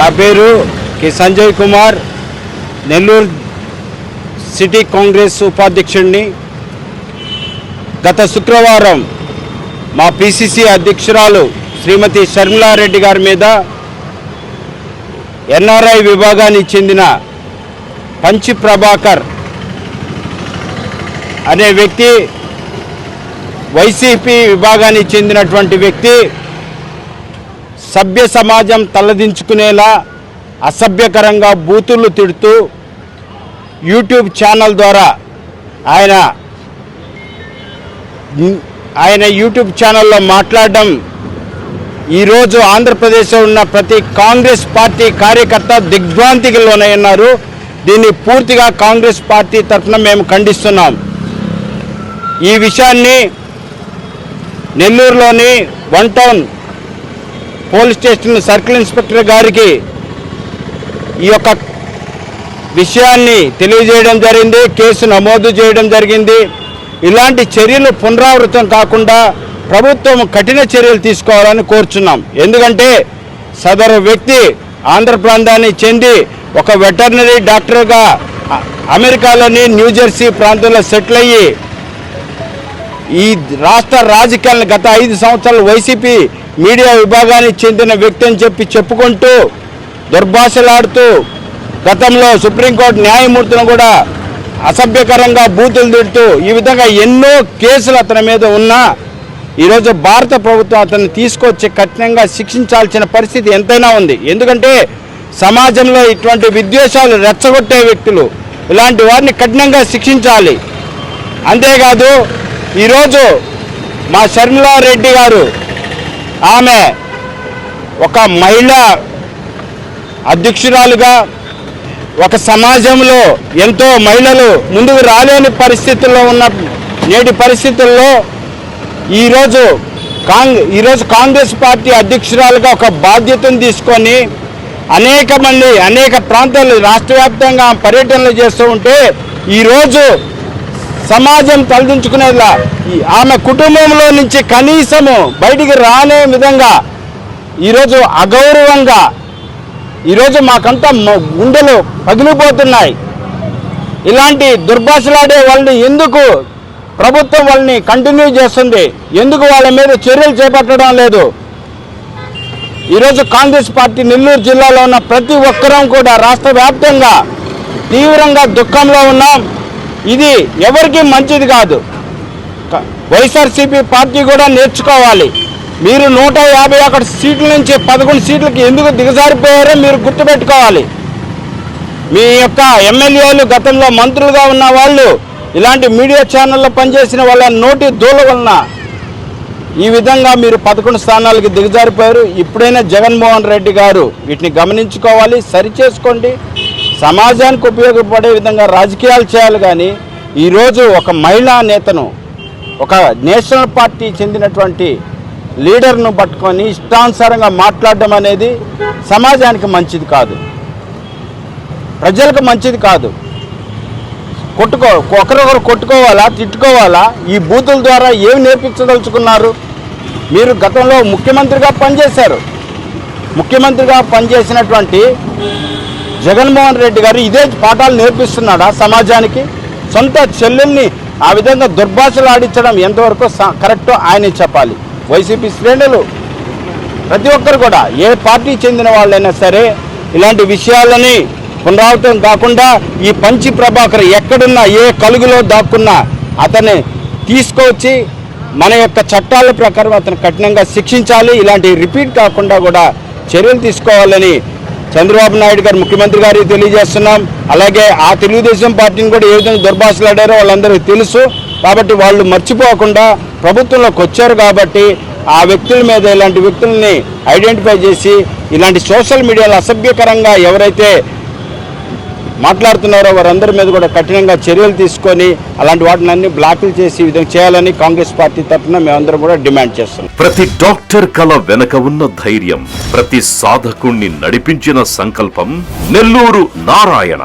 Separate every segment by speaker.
Speaker 1: నా పేరు సంజయ్ కుమార్. నెల్లూరు సిటీ కాంగ్రెస్ ఉపాధ్యక్షుడిని. గత శుక్రవారం మా పిసిసి అధ్యక్షురాలు శ్రీమతి షర్మిలారెడ్డి గారి మీద ఎన్ఆర్ఐ విభాగానికి చెందిన పంచి ప్రభాకర్ అనే వ్యక్తి వైసీపీ విభాగానికి చెందినటువంటి వ్యక్తి సభ్య సమాజం తలదించుకునేలా అసభ్యకరంగా బూతులు తిడుతూ యూట్యూబ్ ఛానల్ ద్వారా ఆయన ఆయన యూట్యూబ్ ఛానల్లో మాట్లాడడం ఈరోజు ఆంధ్రప్రదేశ్లో ఉన్న ప్రతి కాంగ్రెస్ పార్టీ కార్యకర్త దిగ్భ్రాంతికి దీన్ని పూర్తిగా కాంగ్రెస్ పార్టీ తరఫున మేము ఖండిస్తున్నాం. ఈ విషయాన్ని నెల్లూరులోని one town police station circle inspector గారికి ఈ యొక్క విషయాన్ని తెలియజేయడం జరిగింది కేసు నమోదు చేయడం జరిగింది. ఇలాంటి చర్యలు పునరావృతం కాకుండా ప్రభుత్వం కఠిన చర్యలు తీసుకోవాలని కోరుచున్నాం. ఎందుకంటే సదరు వ్యక్తి ఆంధ్ర ప్రాంతానికి చెంది ఒక వెటర్నరీ డాక్టర్గా అమెరికాలోని న్యూజెర్సీ ప్రాంతంలో సెటిల్ అయ్యి ఈ రాష్ట్ర రాజకీయాలను గత ఐదు సంవత్సరాలు వైసీపీ మీడియా విభాగానికి చెందిన వ్యక్తి అని చెప్పి చెప్పుకుంటూ దుర్భాషలాడుతూ గతంలో సుప్రీంకోర్టు న్యాయమూర్తులను కూడా అసభ్యకరంగా బూతులు తిడుతూ ఈ విధంగా ఎన్నో కేసులు అతని మీద ఉన్నా ఈరోజు భారత ప్రభుత్వం అతన్ని తీసుకొచ్చి కఠినంగా శిక్షించాల్సిన పరిస్థితి ఎంతైనా ఉంది. ఎందుకంటే సమాజంలో ఇటువంటి విద్వేషాలు రెచ్చగొట్టే వ్యక్తులు ఇలాంటి వారిని కఠినంగా శిక్షించాలి. అంతేకాదు ఈరోజు మా షర్మిలారెడ్డి గారు ఆమె ఒక మహిళా అధ్యక్షురాలుగా ఒక సమాజంలో ఎంతో మహిళలు ముందుకు రాలేని పరిస్థితుల్లో ఉన్న నేటి పరిస్థితుల్లో ఈరోజు కాంగ్ ఈరోజు కాంగ్రెస్ పార్టీ అధ్యక్షురాలుగా ఒక బాధ్యతను తీసుకొని అనేక మంది అనేక ప్రాంతాలు రాష్ట్ర వ్యాప్తంగా పర్యటనలు చేస్తూ ఉంటే ఈరోజు సమాజం తలదించుకునేలా ఆమె కుటుంబంలో నుంచి కనీసము బయటికి రానే విధంగా ఈరోజు అగౌరవంగా ఈరోజు మాకంతా గుండెలు పగిలిపోతున్నాయి. ఇలాంటి దుర్భాషలాడే వాళ్ళని ఎందుకు ప్రభుత్వం వాళ్ళని కంటిన్యూ చేస్తుంది? ఎందుకు వాళ్ళ మీద చర్యలు చేపట్టడం లేదు? ఈరోజు కాంగ్రెస్ పార్టీ నెల్లూరు జిల్లాలో ఉన్న ప్రతి ఒక్కరం కూడా రాష్ట్ర వ్యాప్తంగా తీవ్రంగా దుఃఖంలో ఉన్నాం. ఇది ఎవరికీ మంచిది కాదు. వైఎస్ఆర్సీపీ పార్టీ కూడా నేర్చుకోవాలి. మీరు నూట యాభై ఒకటి సీట్ల నుంచి పదకొండు సీట్లకి ఎందుకు దిగజారిపోయారో మీరు గుర్తుపెట్టుకోవాలి. మీ యొక్క ఎమ్మెల్యేలు గతంలో మంత్రులుగా ఉన్న వాళ్ళు ఇలాంటి మీడియా ఛానల్లో పనిచేసిన వాళ్ళ నోటి దూల వలన ఈ విధంగా మీరు పదకొండు స్థానాలకి దిగజారిపోయారు. ఇప్పుడైనా జగన్మోహన్ రెడ్డి గారు వీటిని గమనించుకోవాలి సరిచేసుకోండి. సమాజానికి ఉపయోగపడే విధంగా రాజకీయాలు చేయాలి కానీ ఈరోజు ఒక మహిళా నేతను ఒక నేషనల్ పార్టీ చెందినటువంటి లీడర్ను పట్టుకొని ఇష్టానుసారంగా మాట్లాడడం అనేది సమాజానికి మంచిది కాదు. ప్రజలకు మంచిది కాదు. కొట్టుకో ఒకరొకరు కొట్టుకోవాలా తిట్టుకోవాలా ఈ బూతుల ద్వారా ఏం నేర్పించదలుచుకున్నారు? మీరు గతంలో ముఖ్యమంత్రిగా పనిచేశారు. ముఖ్యమంత్రిగా పనిచేసినటువంటి జగన్మోహన్ రెడ్డి గారు ఇదే పాఠాలు నేర్పిస్తున్నాడా సమాజానికి? సొంత చెల్లెల్ని ఆ విధంగా దుర్భాషలు ఆడించడం ఎంతవరకు స- కరెక్టో ఆయనే చెప్పాలి. వైసీపీ శ్రేణులు ప్రతి ఒక్కరు కూడా ఏ పార్టీ చెందిన వాళ్ళైనా సరే ఇలాంటి విషయాలని పునరావృతం కాకుండా ఈ పంచి ప్రభాకర్ ఎక్కడున్నా ఏ కలుగులో దాక్కున్నా అతన్ని తీసుకొచ్చి మన యొక్క చట్టాల ప్రకారం అతను కఠినంగా శిక్షించాలి. ఇలాంటి రిపీట్ కాకుండా కూడా చర్యలు తీసుకోవాలని చంద్రబాబు నాయుడు గారు ముఖ్యమంత్రి గారికి తెలియజేస్తున్నాం. అలాగే ఆ తెలుగుదేశం పార్టీని కూడా ఏ విధంగా దుర్భాషలాడారో వాళ్ళందరికీ తెలుసు. కాబట్టి వాళ్ళు మర్చిపోకుండా ప్రభుత్వంలోకి వచ్చారు కాబట్టి ఆ వ్యక్తుల మీద ఇలాంటి వ్యక్తుల్ని ఐడెంటిఫై చేసి ఇలాంటి సోషల్ మీడియాలో అసభ్యకరంగా ఎవరైతే మాట్లాడుతున్నారో వారందరి మీద కూడా కఠినంగా చర్యలు తీసుకొని అలాంటి వాటిని అన్ని బ్లాక్లు చేసి విధంగా చేయాలని కాంగ్రెస్ పార్టీ తరఫున మేమందరం కూడా డిమాండ్ చేస్తున్నాం.
Speaker 2: ప్రతి డాక్టర్ కల వెనక ఉన్న ధైర్యం ప్రతి సాధకుణ్ణి నడిపించిన సంకల్పం Nellore Narayana.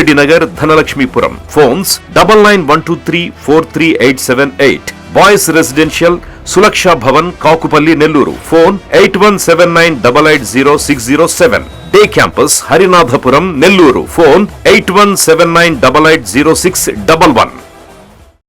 Speaker 2: Avireddy Nagar Dhanalakshmipuram. Phones double nine one two three four three eight seven eight. Boys residential Sulaksha Bhavan Kakupalli Nellore. Phone eight one seven nine double eight zero six zero seven. Day campus Harinathapuram Nellore. Phone eight one seven nine double eight zero six double one.